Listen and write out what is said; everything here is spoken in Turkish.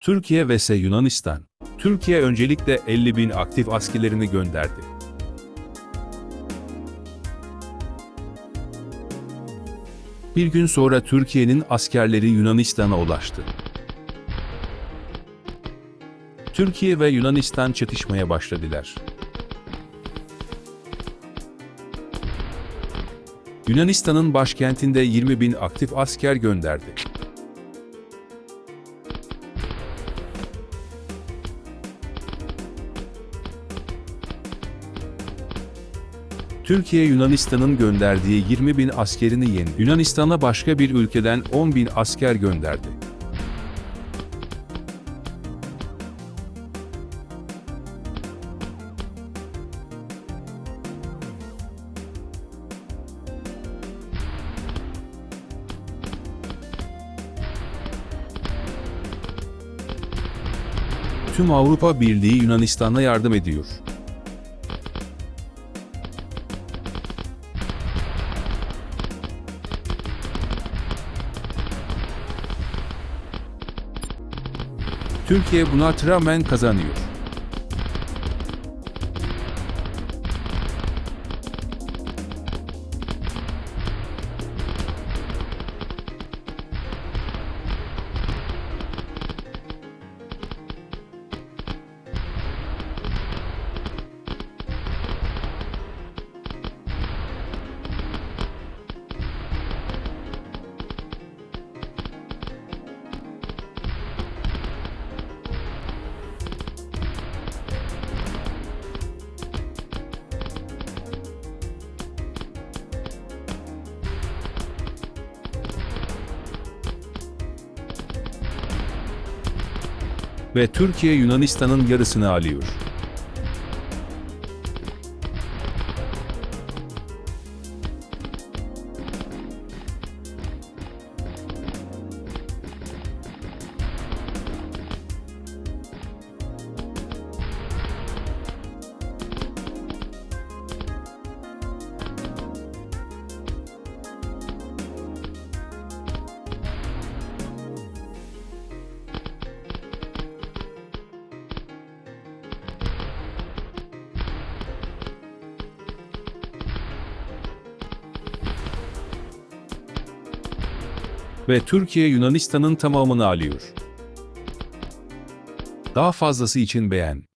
Türkiye vs Yunanistan. Türkiye öncelikle 50 bin aktif askerlerini gönderdi. Bir gün sonra Türkiye'nin askerleri Yunanistan'a ulaştı. Türkiye ve Yunanistan çatışmaya başladılar. Yunanistan'ın başkentinde 20 bin aktif asker gönderdi. Türkiye Yunanistan'ın gönderdiği 20 bin askerini yendi. Yunanistan'a başka bir ülkeden 10 bin asker gönderdi. Tüm Avrupa Birliği Yunanistan'a yardım ediyor. Türkiye buna rağmen kazanıyor. Ve Türkiye Yunanistan'ın yarısını alıyor. Ve Türkiye Yunanistan'ın tamamını alıyor. Daha fazlası için beğen.